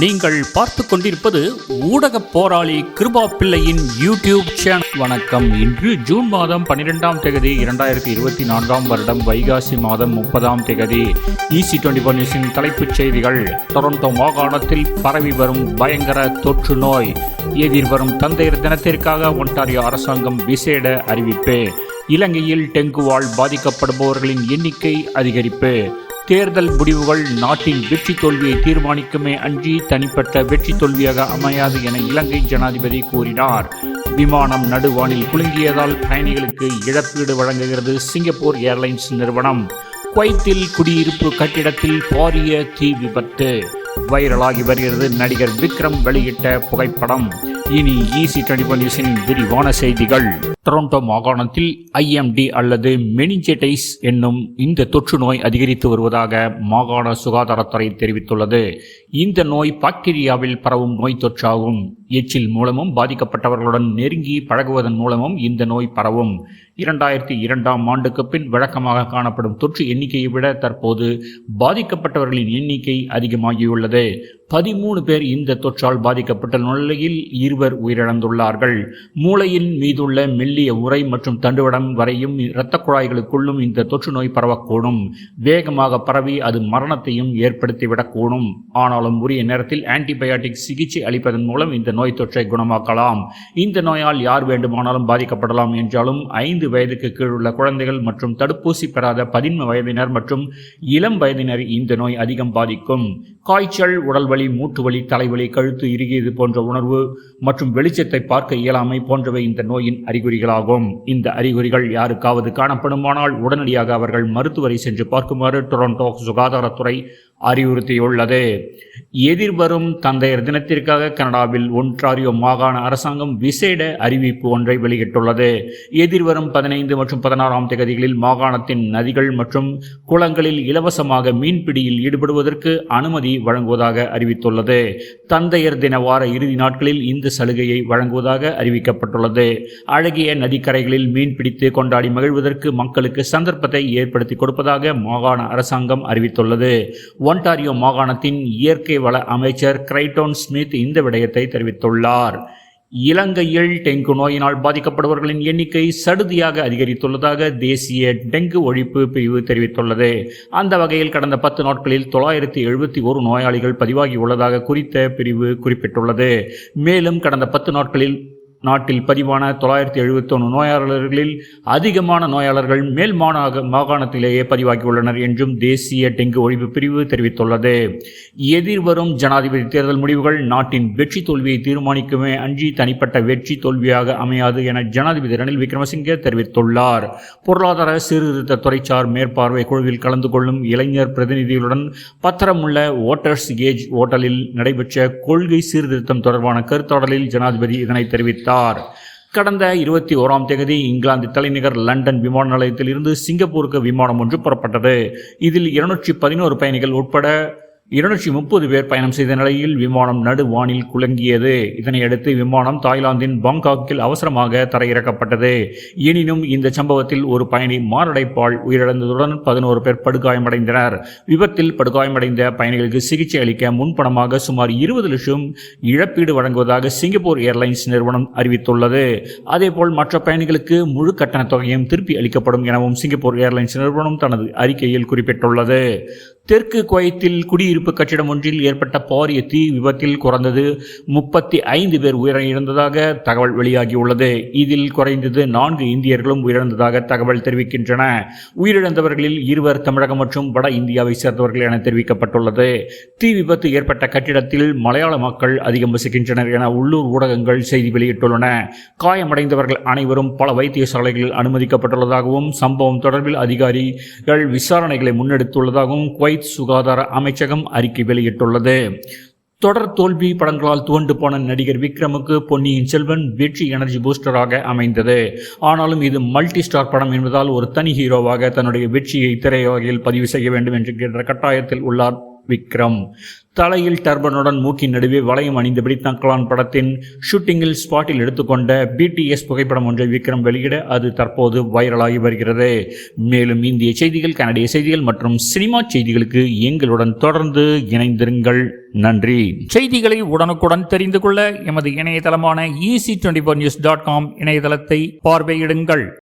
நீங்கள் பார்த்து கொண்டிருப்பது ஊடக போராளி கிருபா பிள்ளையின் யூடியூப் சேனல் வணக்கம். இன்று ஜூன் மாதம் பன்னிரெண்டாம் தேதி இரண்டாயிரத்தி இருபத்தி நான்காம் வருடம் வைகாசி மாதம் முப்பதாம் தேதி. இசி டுவெண்டி ஃபோர் நியூஸின் தலைப்புச் செய்திகள். டொரண்டோ மாகாணத்தில் பரவி வரும் பயங்கர தொற்று நோய். எதிர்வரும் தந்தையர் தினத்திற்காக ஒன்டாரியோ அரசாங்கம் விசேட அறிவிப்பு. இலங்கையில் டெங்குவால் பாதிக்கப்படுபவர்களின் எண்ணிக்கை அதிகரிப்பு. தேர்தல் முடிவுகள் நாட்டின் வெற்றி தோல்வியை தீர்மானிக்குமே அன்றி தனிப்பட்ட வெற்றி தோல்வியாக அமையாது என இலங்கை ஜனாதிபதி கூறினார். விமானம் நடுவானில் குலுங்கியதால் பயணிகளுக்கு இழப்பீடு வழங்குகிறது சிங்கப்பூர் ஏர்லைன்ஸ் நிறுவனம். குவைத்தில் குடியிருப்பு கட்டிடத்தில் பாரிய தீ விபத்து. வைரலாகி வருகிறது நடிகர் விக்ரம் வெளியிட்ட புகைப்படம். இனி ஈசி டுவெண்டி விரிவான செய்திகள். டொரண்டோ மாகாணத்தில் ஐஎம்டி அல்லது மெனிஞ்சைட்டிஸ் என்னும் இந்த தொற்று நோய் அதிகரித்து வருவதாக மாகாண சுகாதாரத்துறை தெரிவித்துள்ளது. இந்த நோய் பாக்டீரியாவில் பரவும் நோய் தொற்றாகும். எச்சில் மூலமும் பாதிக்கப்பட்டவர்களுடன் நெருங்கி பழகுவதன் மூலமும் இந்த நோய் பரவும். இரண்டாயிரத்தி இரண்டாம் ஆண்டுக்கு பின் வழக்கமாக காணப்படும் தொற்று எண்ணிக்கையை விட தற்போது பாதிக்கப்பட்டவர்களின் எண்ணிக்கை அதிகமாகியுள்ளது. பதிமூணு பேர் இந்த தொற்றால் பாதிக்கப்பட்ட நிலையில் இருவர் உயிரிழந்துள்ளார்கள். மூளையின் மீதுள்ள மெல்லிய உரை மற்றும் தண்டுவடம் வரையும் இரத்த குழாய்களுக்குள்ளும் இந்த தொற்று நோய் பரவக்கூடும். வேகமாக பரவி அது மரணத்தையும் ஏற்படுத்திவிடக்கூடும். ஆனாலும் உரிய நேரத்தில் ஆன்டிபயாட்டிக் சிகிச்சை அளிப்பதன் மூலம் இந்த நோய் தொற்றை குணமாக்கலாம். இந்த நோயால் யார் வேண்டுமானாலும் பாதிக்கப்படலாம் என்றாலும் ஐந்து வயதுக்கு உள்ள குழந்தைகள் மற்றும் தடுப்பூசி பெறாத பதின்ம வயதினர் மற்றும் இளம் வயதினர் இந்த நோய் அதிகம் பாதிக்கும். காய்ச்சல் உடல் வலி மூட்டு வலி தலைவலி கழுத்து இறுகியது போன்ற உணர்வு மற்றும் வெளிச்சத்தை பார்க்க இயலாமை போன்றவை இந்த நோயின் அறிகுறிகளாகும். இந்த அறிகுறிகள் யாருக்காவது காணப்படுமானால் உடனடியாக அவர்கள் மருத்துவரை சென்று பார்க்குமாறு டொரண்டோ சுகாதாரத்துறை அறிவுறுத்தியுள்ளது. எதிர்வரும் தந்தையர் தினத்திற்காக கனடாவில் ஒன்றாரியோ மாகாண அரசாங்கம் விசேட அறிவிப்பு ஒன்றை வெளியிட்டுள்ளது. எதிர்வரும் பதினைந்து மற்றும் பதினாறாம் தேதிகளில் மாகாணத்தின் நதிகள் மற்றும் குளங்களில் இலவசமாக மீன்பிடியில் ஈடுபடுவதற்கு அனுமதி வழங்குவதாக அறிவித்துள்ளது. தந்தையர் தின வார இறுதி நாட்களில் இந்த சலுகையை வழங்குவதாக அறிவிக்கப்பட்டுள்ளது. அழகிய நதிக்கரைகளில் மீன்பிடித்து கொண்டாடி மகிழ்வதற்கு மக்களுக்கு சந்தர்ப்பத்தை ஏற்படுத்தி கொடுப்பதாக மாகாண அரசாங்கம் அறிவித்துள்ளது. ஒன்டாரியோ மாகாணத்தின் இயற்கை வள அமைச்சர் கிரைட்டோன் ஸ்மித் இந்த விடயத்தை தெரிவித்துள்ளார். இலங்கையில் டெங்கு நோயினால் பாதிக்கப்படுபவர்களின் எண்ணிக்கை சடுதியாக அதிகரித்துள்ளதாக தேசிய டெங்கு ஒழிப்பு பிரிவு தெரிவித்துள்ளது. அந்த வகையில் கடந்த பத்து நாட்களில் தொள்ளாயிரத்தி எழுபத்தி ஒரு நோயாளிகள் பதிவாகியுள்ளதாக குறித்த பிரிவு குறிப்பிட்டுள்ளது. மேலும் கடந்த பத்து நாட்களில் நாட்டில் பதிவான தொள்ளாயிரத்தி எழுபத்தி ஒன்று நோயாளர்களில் அதிகமான நோயாளர்கள் மேல் மாநக மாகாணத்திலேயே பதிவாகியுள்ளனர் என்றும் தேசிய டெங்கு ஒழிப்பு பிரிவு தெரிவித்துள்ளது. எதிர்வரும் ஜனாதிபதி தேர்தல் முடிவுகள் நாட்டின் வெற்றி தோல்வியை தீர்மானிக்குமே அன்றி தனிப்பட்ட வெற்றி தோல்வியாக அமையாது என ஜனாதிபதி ரணில் விக்ரமசிங்கே தெரிவித்துள்ளார். பொருளாதார சீர்திருத்த துறைச்சார் மேற்பார்வை குழுவில் கலந்து கொள்ளும் இளைஞர் பிரதிநிதிகளுடன் பத்திரமுள்ள ஓட்டர்ஸ் ஏஜ் ஓட்டலில் நடைபெற்ற கொள்கை சீர்திருத்தம் தொடர்பான கருத்தாடலில் ஜனாதிபதி இதனை தெரிவித்தார். கடந்த இருபத்தி ஓராம் தேதி இங்கிலாந்து தலைநகர் லண்டன் விமான நிலையத்தில் இருந்து சிங்கப்பூருக்கு விமானம் ஒன்று புறப்பட்டது. இதில் இருநூற்றி பதினோரு பயணிகள் உட்பட இருநூற்றி முப்பது பேர் பயணம் செய்த நிலையில் விமானம் நடுவானில் குலுங்கியது. இதனையடுத்து விமானம் தாய்லாந்தின் பாங்காக்கில் அவசரமாக தரையிறக்கப்பட்டது. எனினும் இந்த சம்பவத்தில் ஒரு பயணி மாரடைப்பால் உயிரிழந்ததுடன் பதினோரு பேர் படுகாயமடைந்தனர். விபத்தில் படுகாயமடைந்த பயணிகளுக்கு சிகிச்சை அளிக்க முன்பணமாக சுமார் இருபது லட்சம் இழப்பீடு வழங்குவதாக சிங்கப்பூர் ஏர்லைன்ஸ் நிறுவனம் அறிவித்துள்ளது. அதேபோல் மற்ற பயணிகளுக்கு முழு கட்டணத் தொகையும் திருப்பி அளிக்கப்படும் எனவும் சிங்கப்பூர் ஏர்லைன்ஸ் நிறுவனம் தனது அறிக்கையில் குறிப்பிட்டுள்ளது. தெற்கு குவைத்தில் குடியிருப்பு கட்டிடம் ஒன்றில் ஏற்பட்ட பாரிய தீ விபத்தில் குறைந்தது முப்பத்தி ஐந்து பேர் உயிரிழந்ததாக தகவல் வெளியாகியுள்ளது. இதில் குறைந்தது நான்கு இந்தியர்களும் உயிரிழந்ததாக தகவல் தெரிவிக்கின்றன. உயிரிழந்தவர்களில் இருவர் தமிழகம் மற்றும் வட இந்தியாவை சேர்ந்தவர்கள் என தெரிவிக்கப்பட்டுள்ளது. தீ விபத்து ஏற்பட்ட கட்டிடத்தில் மலையாள மக்கள் அதிகம் வசிக்கின்றனர் என உள்ளூர் ஊடகங்கள் செய்தி வெளியிட்டுள்ளன. காயமடைந்தவர்கள் அனைவரும் பல வைத்தியசாலைகளில் அனுமதிக்கப்பட்டுள்ளதாகவும் சம்பவம் தொடர்பில் அதிகாரிகள் விசாரணைகளை முன்னெடுத்துள்ளதாகவும் குவைத் சுகாதார அமைச்சகம் அறிக்கை வெளியிட்டுள்ளது. தொடர் தோல்வி படங்களால் துவண்டு போன நடிகர் விக்ரமுக்கு பொன்னியின் செல்வன் வெற்றி எனர்ஜி பூஸ்டராக அமைந்தது. ஆனாலும் இது மல்டி ஸ்டார் படம் என்பதால் ஒரு தனி ஹீரோவாக தன்னுடைய வெற்றியை திரையுலகில் பதிவு செய்ய வேண்டும் என்கின்ற கட்டாயத்தில் உள்ளார். விக்ரம். தலையில் டர்பனுடன் மூக்கின் நடுவே வளையம் அணிந்தபடி தங்கலான் படத்தின் ஷூட்டிங்கில் ஸ்பாட்டில் எடுத்துக்கொண்ட பிடிஎஸ் புகைப்படம் ஒன்றை விக்ரம் வெளியிட அது தற்போது வைரலாகி வருகிறது. மேலும் இந்திய செய்திகள் கனடிய செய்திகள் மற்றும் சினிமா செய்திகளுக்கு எங்களுடன் தொடர்ந்து இணைந்திருங்கள். நன்றி. செய்திகளை உடனுக்குடன் தெரிந்து கொள்ள எமது இணையதளமான easy twenty news dot com இணையதளத்தை பார்வையிடுங்கள்.